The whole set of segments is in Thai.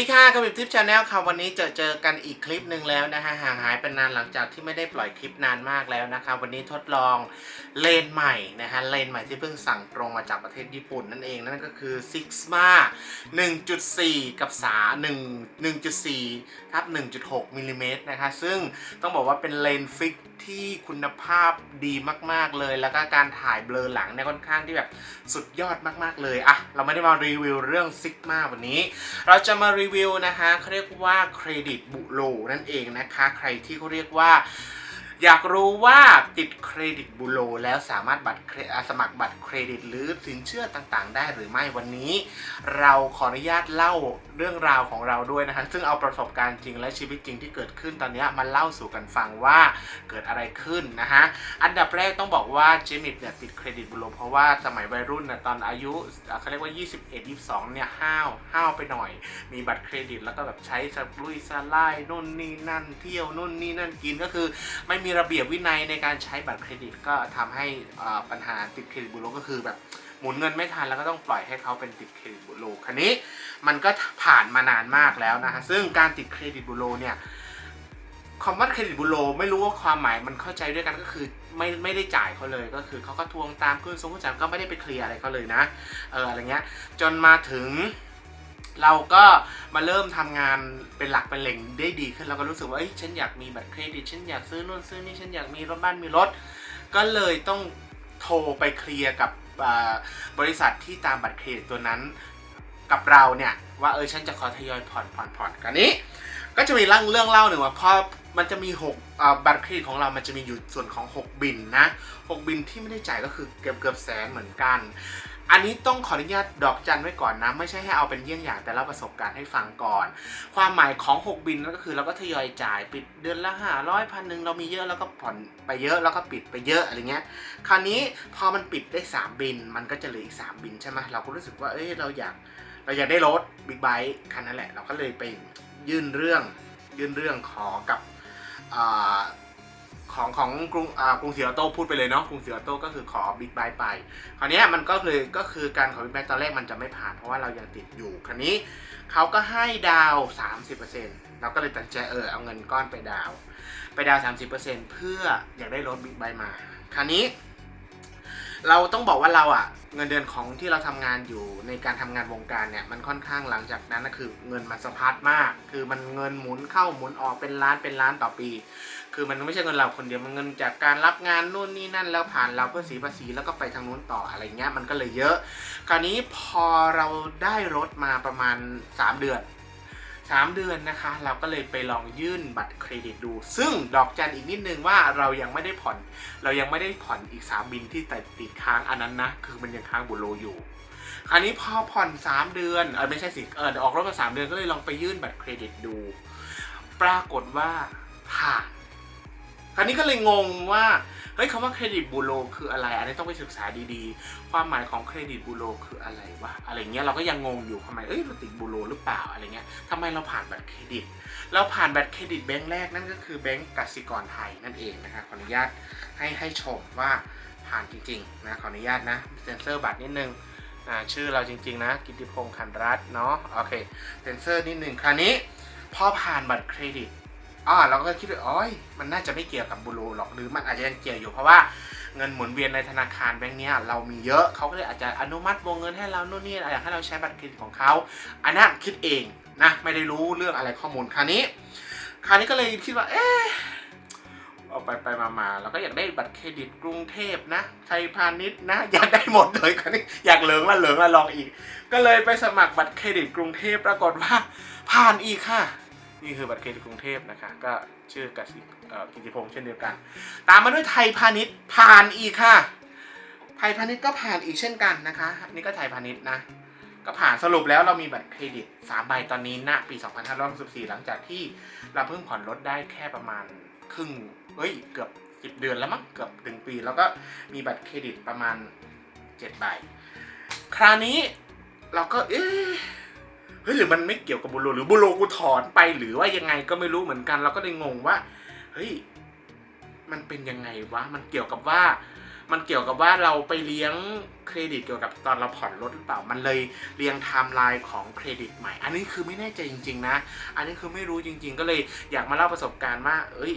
ดีค่ะกับบิบทิปชาแนลค่ะวันนี้เจอเจอกันอีกคลิปหนึ่งแล้วนะฮะห่างหายเป็นนานหลังจากที่ไม่ได้ปล่อยคลิปนานมากแล้วนะคะวันนี้ทดลองเลนใหม่นะฮะเลนใหม่ที่เพิ่งสั่งตรงมาจากประเทศญี่ปุ่นนั่นเองนั่นก็คือ Sigma 1.4 กับสา1 1.4ทับ1.6มิลลิเมตรนะคะซึ่งต้องบอกว่าเป็นเลนฟิกที่คุณภาพดีมาก ๆเลย แล้วก็การถ่ายเบลอหลังเนี่ยค่อนข้างที่แบบสุดยอดมากๆเลยอะเราไม่ได้มารีวิวเรื่อง Sigma วันนี้ เราจะมารีวิวนะคะเขาเรียกว่าเครดิตบุโรนั่นเองนะคะ ใครที่เขาเรียกว่า อยากรู้ว่าติดเครดิตบุโรแล้วสามารถบัตรสมัครบัตรเครดิต หรือสินเชื่อต่างๆ ได้หรือไม่วันนี้ เราขออนุญาตเล่าเรื่องราวของเราด้วยนะคะซึ่งเอาประสบการณ์จริงและชีวิตจริงที่เกิดขึ้นตอนนี้มาเล่าสู่กันฟังว่าเกิดอะไรขึ้นนะฮะอันดับแรกต้องบอกว่าเจมิดเนี่ยติดเครดิตบุโรเพราะว่าสมัยวัยรุ่นนะตอนอายุเขาเรียกว่า 21 22 เนี่ยห้าวห้าวไปหน่อย มีบัตรเครดิตแล้วก็แบบใช้สลุยสลด์นู่นนี่นั่นเที่ยวนู่นนี่นั่นกินก็คือไม่มีีระเบียบวินัยในการใช้บัตรเครดิตก็ทำให้อาปัญหาติดเครดิตบูโรก็คือแบบหมุนเงินไม่ทันแล้วก็ต้องปล่อยให้เขาเป็นติดเครดิตบูโรคันนี้มันก็ผ่านมานานมากแล้วนะฮะซึ่งการติดเครดิตบูโรเนี่ยคำว่าเครดิตบูโรไม่รู้ว่าความหมายมันเข้าใจด้วยกันก็คือไม่ไม่ได้จ่ายเขาเลยก็คือเขาก็ทวงตามขึ้นสมมติจังก็ไม่ได้ไปเคลียร์อะไรเขาเลยนะเอออะไรเงี้ยจนมาถึง เราก็มาเริ่มทำงานเป็นหลักเป็นแหล่งได้ดีขึ้นเราก็รู้สึกว่าเอ้ยฉันอยากมีบัตรเครดิตฉันอยากซื้อนู่นซื้อนี่ฉันอยากมีรถบ้านมีรถ ก็เลยต้องโทรไปเคลียร์กับบริษัทที่ตามบัตรเครดิตตัวนั้นกับเราเนี่ยว่าเออฉันจะขอทยอยผ่อนผ่อนผ่อนกันนี้ ก็จะมีเรื่องเรื่องเล่าหนึ่งว่าพอมันจะมี6บัตรเครดิตของเรามันจะมีอยู่ส่วนของ 6 บินนะ 6 บินที่ไม่ได้จ่ายก็คือเกือบเกือบแสนเหมือนกัน อันนี้ต้องขออนุญาตดอกจันไว้ก่อนนะ ไม่ใช่ให้เอาเป็นเยี่ยงอย่างแต่เล่าประสบการณ์ให้ฟังก่อน ความหมายของ 6 บินก็คือเราก็ทยอยจ่ายปิดเดือนละห้าร้อยพันหนึ่งเรามีเยอะแล้วก็ผ่อนไปเยอะแล้วก็ปิดไปเยอะอะไรเงี้ย คราวนี้พอมันปิดได้ 3 บิน มันก็จะเหลืออีก 3 บินใช่ไหมเราก็รู้สึกว่าเอ้ยเราอยากเราอยากได้รถบิ๊กไบค์คันนั้นแหละ เราก็เลยไปยื่นเรื่องยื่นเรื่องขอกับอ่า ของของกรุงอ่ากรุงศรีออโต้พูดไปเลยเนาะกรุงศรีออโต้ก็คือขอบิ๊กไบค์ไป คราวนี้มันก็เลยก็คือการขอบิ๊กไบค์ตอนแรกมันจะไม่ผ่านเพราะว่าเรายังติดอยู่ คราวนี้เขาก็ให้ดาวน์30%เราก็เลยตัดใจเออเอาเงินก้อนไปดาว ไปดาวน์30%เพื่ออยากได้รถบิ๊กไบค์มา คราวนี้ เราต้องบอกว่าเราอะเงินเดือนของที่เราทำงานอยู่ในการทำงานวงการเนี่ยมันค่อนข้างหลังจากนั้นก็คือเงินมันสะพัดมาก คือมันเงินหมุนเข้าหมุนออกเป็นล้านเป็นล้านต่อปี คือมันไม่ใช่เงินเราคนเดียวมันเงินจากการรับงานนู่นนี่นั่น แล้วผ่านเราเพื่อสีภาษีแล้วก็ไปทางนู้นต่ออะไรเงี้ยมันก็เลยเยอะ คราวนี้พอเราได้รถมาประมาณ 3 เดือน 3 เดือนนะคะ เราก็เลยไปลองยื่นบัตรเครดิตดู ซึ่งดอกจันอีกนิดนึงว่าเรายังไม่ได้ผ่อน เรายังไม่ได้ผ่อนอีก 3 บินที่แต่ติดค้างอันนั้นนะ คือมันยังค้างบุโรอยู่ คราวนี้พอผ่อน 3 เดือนเออไม่ใช่สิเออออกรถมา3เดือนก็เลยลองไปยื่นบัตรเครดิตดู ปรากฏว่าผ่านคราวนี้ก็เลยงงว่า เฮ้ยคำว่าเครดิตบูโรคืออะไร อันนี้ต้องไปศึกษาดีๆ ความหมายของเครดิตบูโรคืออะไรวะ อะไรเงี้ยเราก็ยังงงอยู่ทำไมเอ้ยเราติดบูโรหรือเปล่าอะไรเงี้ยทำไมเราผ่านบัตรเครดิต เราผ่านบัตรเครดิตแบงค์แรกนั่นก็คือแบงก์กสิกรไทยนั่นเองนะคะขออนุญาตให้ให้ชมว่าผ่านจริงๆนะขออนุญาตนะเซ็นเซอร์บัตรนิดนึงอ่าชื่อเราจริงๆนะกิติพงษ์คันรัตน์เนาะโอเคเซ็นเซอร์นิดนึงคราวนี้พอผ่านบัตรเครดิต อ๋อเราก็คิดว่าอ๋อยมันน่าจะไม่เกี่ยวกับบูโรหรอกหรือมันอาจจะยังเกี่ยวอยู่เพราะว่าเงินหมุนเวียนในธนาคารแบงค์เนี้ยเรามีเยอะเขาก็เลยอาจจะอนุมัติวงเงินให้เราโน่นนี่อยากให้เราใช้บัตรเครดิตของเขาอันนั้นคิดเองนะไม่ได้รู้เรื่องอะไรข้อมูลคราวนี้ คราวนี้ก็เลยคิดว่าเอ๊ะเอาไปไปมามาแล้วก็อยากได้บัตรเครดิตกรุงเทพนะไทยพาณิชย์นะ อยากได้หมดเลยคราวนี้อยากเหลิงละเหลิงละลองอีก ก็เลยไปสมัครบัตรเครดิตกรุงเทพปรากฏว่า ผ่านอีกค่ะ นี่คือบัตรเครดิตกรุงเทพนะคะ ก็ชื่อกสิกิติพงษ์เช่นเดียวกัน ตามมาด้วยไทยพาณิชย์ผ่านอีกค่ะ ไทยพาณิชย์ก็ผ่านอีกเช่นกันนะคะ นี่ก็ไทยพาณิชย์นะ ก็ผ่านสรุปแล้วเรามีบัตรเครดิต3ใบตอนนี้ณปี 2564 หลังจากที่เราเพิ่งผ่อนรถได้แค่ประมาณครึ่งเฮ้ย เกือบ 10 เดือนแล้วมั้ง เกือบถึงปี แล้วก็มีบัตรเครดิตประมาณ7ใบ คราวนี้เราก็เอ๊ะ ฮ้ยหรือมันไม่เกี่ยวกับบุโรหรือบุโรกูถอนไปหรือว่ายังไงก็ไม่รู้เหมือนกัน เราก็เลยงงว่าเฮ้ยมันเป็นยังไงวะมันเกี่ยวกับว่า มันเกี่ยวกับว่าเราไปเลี้ยงเครดิตเกี่ยวกับตอนเราผ่อนรถหรือเปล่ามันเลยเรียงไทม์ไลน์ของเครดิตใหม่ อันนี้คือไม่แน่ใจจริง ๆ นะ อันนี้คือไม่รู้จริง ๆ ก็เลยอยากมาเล่าประสบการณ์ว่า เอ้ย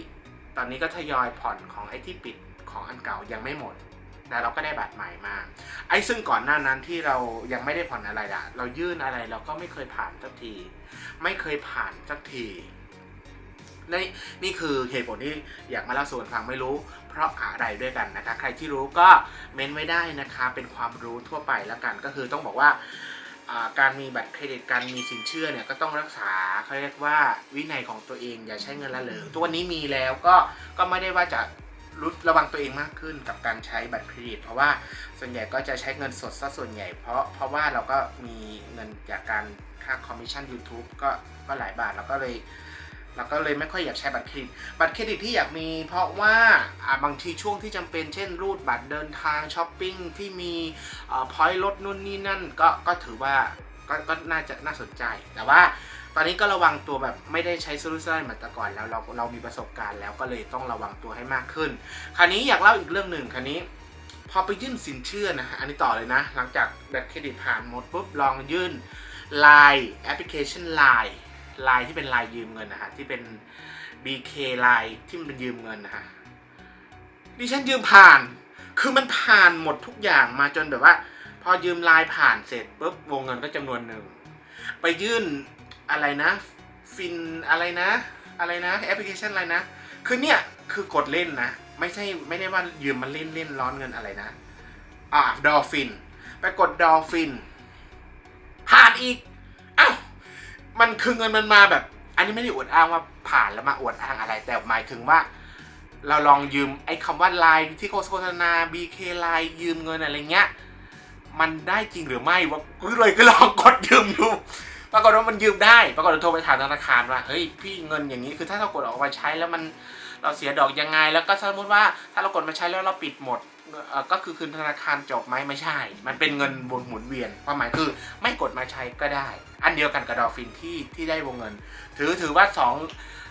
ตอนนี้ก็ทยอยผ่อนของไอ้ที่ปิดของอันเก่ายังไม่หมด แต่เราก็ได้บัตรใหม่มา ไอ้ซึ่งก่อนหน้านั้นที่เรายังไม่ได้ผ่อนอะไรอะเรายื่นอะไรเราก็ไม่เคยผ่านสักที ไม่เคยผ่านสักทีนี่นี่คือเหตุผลที่อยากมาเล่าสู่กันฟังไม่รู้ เพราะอะไรด้วยกันนะคะ ใครที่รู้ก็เม้นไว้ได้นะคะ เป็นความรู้ทั่วไปแล้วกัน ก็คือต้องบอกว่าอ่าการมีบัตรเครดิตการมีสินเชื่อเนี่ยก็ต้องรักษาเขาเรียกว่าวินัยของตัวเองอย่าใช้เงินละเลยตัวนี้มีแล้วก็ก็ไม่ได้ว่าจะ รู้ระวังตัวเองมากขึ้นกับการใช้บัตรเครดิต เพราะว่าส่วนใหญ่ก็จะใช้เงินสดซะส่วนใหญ่เพราะเพราะว่าเราก็มีเงินจากการค่าคอมมิชชั่น YouTube ก็ก็หลายบาทเราก็เลยเราก็เลยไม่ค่อยอยากใช้บัตรเครดิต บัตรเครดิตที่อยากมี เพราะว่าบางทีช่วงที่จำเป็นเช่น รูดบัตรเดินทางช้อปปิ้งที่มีพอยต์ลดนู่นนี่นั่นก็ก็ถือว่า ก็ก็น่าจะน่าสนใจ แต่ว่าตอนนี้ก็ระวังตัวแบบไม่ได้ใช้โซลูชันเหมือนแต่ก่อนแล้วเราเรามีประสบการณ์แล้วก็เลยต้องระวังตัวให้มากขึ้น คราวนี้อยากเล่าอีกเรื่องหนึ่งคราวนี้ พอไปยื่นสินเชื่อนะอันนี้ต่อเลยนะ หลังจากบัตรเครดิตผ่านหมดปุ๊บลองยื่น Line แอปพลิเคชัน Line Line ที่เป็น Line ยืมเงินนะฮะที่เป็น BK Line ที่มันเป็นยืมเงินนะฮะดิฉันยืมผ่าน คือมันผ่านหมดทุกอย่างมาจนแบบว่า พอยืมไลน์ผ่านเสร็จปุ๊บวงเงินก็จำนวนหนึ่ง ไปยื่นอะไรนะ ฟินอะไรนะ อะไรนะแอปพลิเคชันอะไรนะ คือเนี่ยคือกดเล่นนะ ไม่ใช่ไม่ได้ว่ายืมมันเล่นเล่นร้อนเงินอะไรนะ อ่าดอลฟินไปกดดอลฟินผ่านอีกเอ้ามันคือเงินมันมาแบบ อันนี้ไม่ได้อวดอ้างว่าผ่านแล้วมาอวดอ้างอะไร แต่หมายถึงว่าเราลองยืมไอ้คำว่าไลน์ที่โฆษณา BK ไลน์ยืมเงินอะไรเงี้ย มันได้จริงหรือไม่วะก็เลยก็ลองกดยืมดูปรากฏว่ามันยืมได้ปรากฏเราโทรไปถามธนาคารว่าเฮ้ยพี่เงินอย่างนี้คือถ้าเรากดออกมาใช้แล้วมันเราเสียดอกยังไง แล้วก็สมมติว่าถ้าเรากดมาใช้แล้วเราปิดหมดก็คือคืนธนาคารจบไหมไม่ใช่ มันเป็นเงินบนหมุนเวียนความหมายคือไม่กดมาใช้ก็ได้ อันเดียวกันกับดอฟฟินที่ที่ได้วงเงิน ถือถือว่าสอง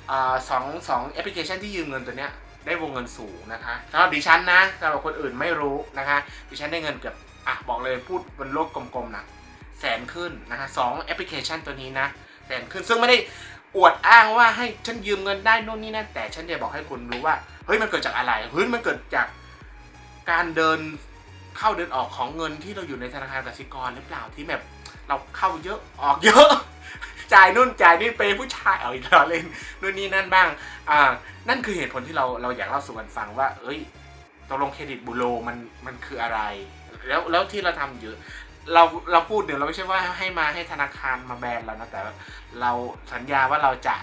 เอ่อสองสองแอปพลิเคชันที่ยืมเงินตัวเนี้ยได้วงเงินสูงนะคะสำหรับดิฉันนะสำหรับคนอื่นไม่รู้นะคะ ดิฉันได้เงินเกือบ อะบอกเลยพูดบนโลกกลมๆนะแสนขึ้นนะคะสองแอปพลิเคชันตัวนี้นะ แสนขึ้นซึ่งไม่ได้อวดอ้างว่าให้ฉันยืมเงินได้นู่นนี่นั่นแต่ฉันจะบอกให้คุณรู้ว่าเฮ้ยมันเกิดจากอะไรเฮ้ยมันเกิดจากการเดินเข้าเดินออกของเงินที่เราอยู่ในธนาคารกสิกรหรือเปล่าที่แบบเราเข้าเยอะออกเยอะ จ่ายนู่นจ่ายนี่ไปผู้ชายเอาอีกแล้วเล่นนู่นนี่นั่นบ้างอ่านั่นคือเหตุผลที่เราเราอยากเล่าสู่กันฟังว่า เอ้ยตกลงเครดิตบูโรมันมันคืออะไร แล้วแล้วที่เราทำอยู่เราเราพูดเนี่ยเราไม่ใช่ว่าให้มาให้ธนาคารมาแบนเรานะแต่เราสัญญาว่าเราจะ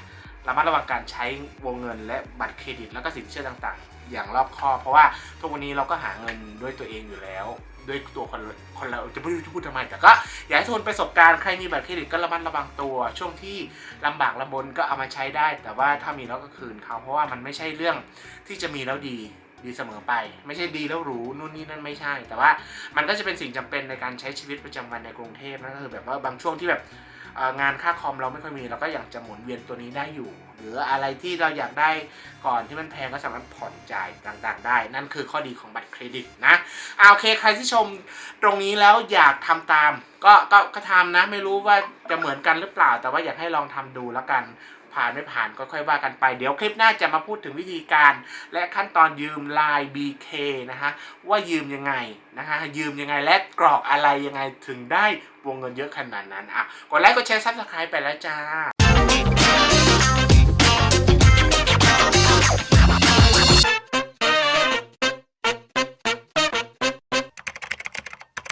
ระมัดระวังการใช้วงเงิน และบัตรเครดิต แล้วก็สินเชื่อต่างๆ อย่างรอบคอบเพราะว่าทุกวันนี้เราก็หาเงินด้วยตัวเองอยู่แล้ว ด้วยตัวคนคนเราจะพูดจะพูดทำไมแต่ก็อยากให้ทวนประสบการณ์ใครมีบัตรเครดิตก็ระมัดระวังตัว ช่วงที่ลำบากลำบนก็เอามาใช้ได้ แต่ว่าถ้ามีแล้วก็คืนเขาเพราะว่ามันไม่ใช่เรื่องที่จะมีแล้วดีดีเสมอไป ไม่ใช่ดีแล้วหรูนู่นนี่นั่นไม่ใช่ แต่ว่ามันก็จะเป็นสิ่งจำเป็นในการใช้ชีวิตประจำวันในกรุงเทพนั่นก็คือแบบว่าบางช่วงที่แบบ งานค่าคอมเราไม่ค่อยมีเราก็อยากจะหมุนเวียนตัวนี้ได้อยู่ หรืออะไรที่เราอยากได้ก่อนที่มันแพงก็สามารถผ่อนจ่ายต่างๆ ได้ นั่นคือข้อดีของบัตรเครดิตนะเอาโอเคใครที่ชมตรงนี้แล้วอยากทำตาม ก็ก็ก็ทำนะไม่รู้ว่าจะเหมือนกันหรือเปล่า แต่ว่าอยากให้ลองทำดูแล้วกัน ผ่านไม่ผ่านก็ค่อยว่ากันไป เดี๋ยวคลิปหน้าจะมาพูดถึงวิธีการ และขั้นตอนยืมลาย BK นะฮะว่ายืมยังไงนะฮะยืมยังไงและกรอกอะไรยังไงถึงได้วงเงินเยอะขนาดนั้นอะกดไลค์กดแชร์ซับสไครป์ไปแล้วจ้า